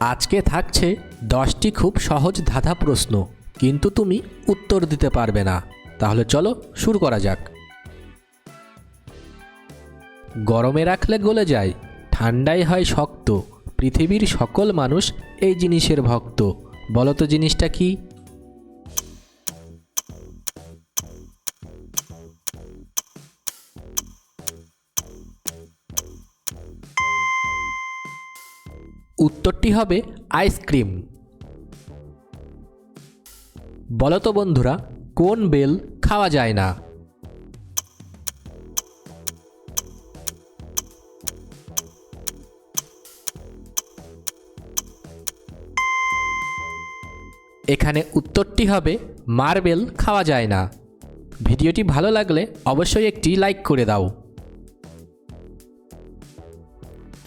আজকে থাকছে দশটি খুব সহজ ধাঁধা প্রশ্ন, কিন্তু তুমি উত্তর দিতে পারবে না। তাহলে চলো শুরু করা যাক। গরমে রাখলে গলে যায় ঠান্ডাই হয় শক্ত। পৃথিবীর সকল মানুষ এই জিনিসের ভক্ত। বলতো জিনিসটা কি? উত্তরটি হবে আইসক্রিম বলো তো বন্ধুরা, কোন বেল খাওয়া যায় না? এখানে উত্তরটি হবে মার্বেল খাওয়া যায় না। ভিডিওটি ভালো লাগলে অবশ্যই একটি লাইক করে দাও।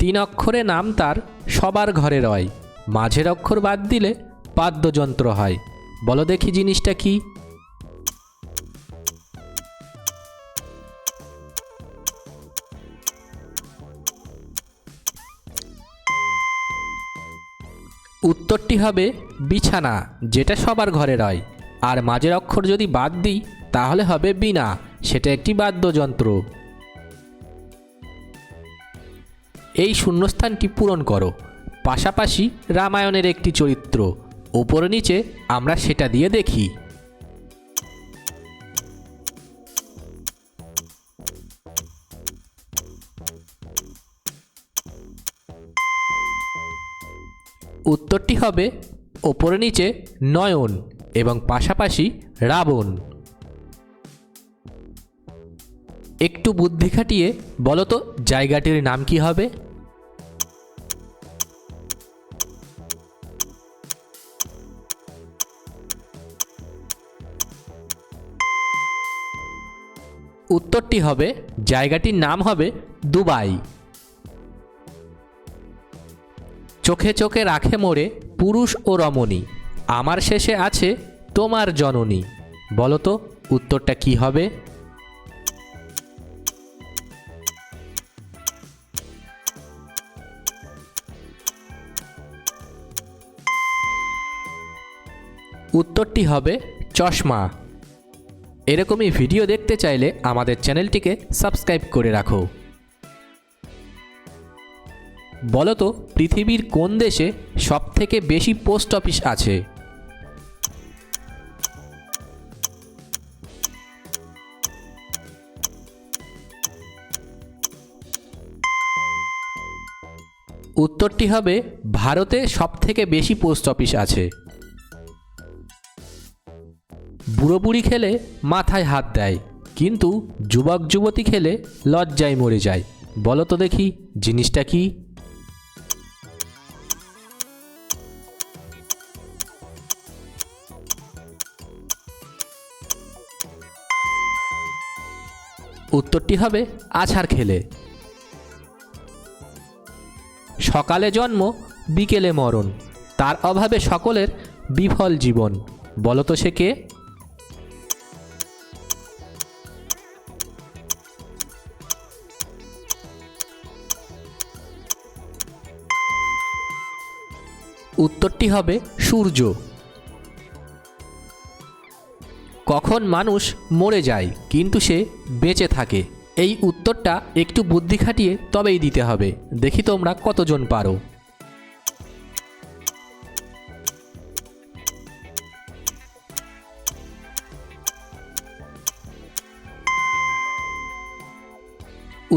তিন অক্ষরে নাম তার সবার ঘরে রয়। মাঝের অক্ষর বাদ দিলে বাদ্যযন্ত্র হয়। বলো দেখি জিনিসটা কি? উত্তরটি হবে বিছানা, যেটা সবার ঘরে রয়। আর মাঝের অক্ষর যদি বাদ দিই, তাহলে হবে বিনা, সেটা একটি বাদ্যযন্ত্র। এই শূন্যস্থানটি পূরণ করো। পাশাপাশি রামায়ণের একটি চরিত্র। ওপরে নিচে আমরা সেটা দিয়ে দেখি। উত্তরটি হবে ওপরে নিচে নয়ন এবং পাশাপাশি রাবণ। একটু বুদ্ধি খাটিয়ে বলো তো, জায়গাটির নাম কি হবে? উত্তরটি হবে, জায়গাটির নাম হবে দুবাই। চোখে চোখে রাখে মোড়ে পুরুষ ও রমণী, আমার শেষে আছে তোমার জননী। বলো তো, উত্তরটা কি হবে? উত্তরটি হবে চশমা। এরকমই ভিডিও দেখতে চাইলে আমাদের চ্যানেলটিকে সাবস্ক্রাইব করে রাখো। বলো তো, পৃথিবীর কোন দেশে সবথেকে বেশি পোস্ট অফিস আছে? উত্তরটি হবে, ভারতে সবথেকে বেশি পোস্ট অফিস আছে। বুড়ো বুড়ি খেলে মাথায় হাত দেয়, কিন্তু যুবক যুবতী খেলে লজ্জায় মরে যায়। বলো তো দেখি, জিনিসটা কি? উত্তরটি হবে আছাড় খেলে। সকালে জন্ম, বিকেলে মরণ। তার অভাবে সকলের বিফল জীবন। বলো তো সে কে? উত্তরটি হবে সূর্য। কখন মানুষ মরে যায়, কিন্তু সে বেঁচে থাকে? এই উত্তরটা একটু বুদ্ধি খাটিয়ে তবেই দিতে হবে। দেখি তোমরা কতজন পারো।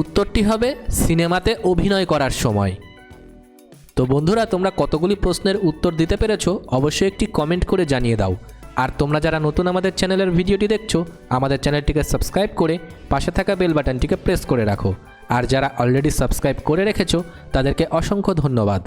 উত্তরটি হবে সিনেমাতে অভিনয় করার সময়। তো বন্ধুরা, তোমরা কতগুলি প্রশ্নের উত্তর দিতে পেরেছ অবশ্যই একটি কমেন্ট করে জানিয়ে দাও। আর তোমরা যারা নতুন আমাদের চ্যানেলের ভিডিওটি দেখছ, আমাদের চ্যানেলটিকে সাবস্ক্রাইব করে পাশে থাকা বেল বাটনটিকে প্রেস করে রাখো। আর যারা অলরেডি সাবস্ক্রাইব করে রেখেছো, তাদেরকে অসংখ্য ধন্যবাদ।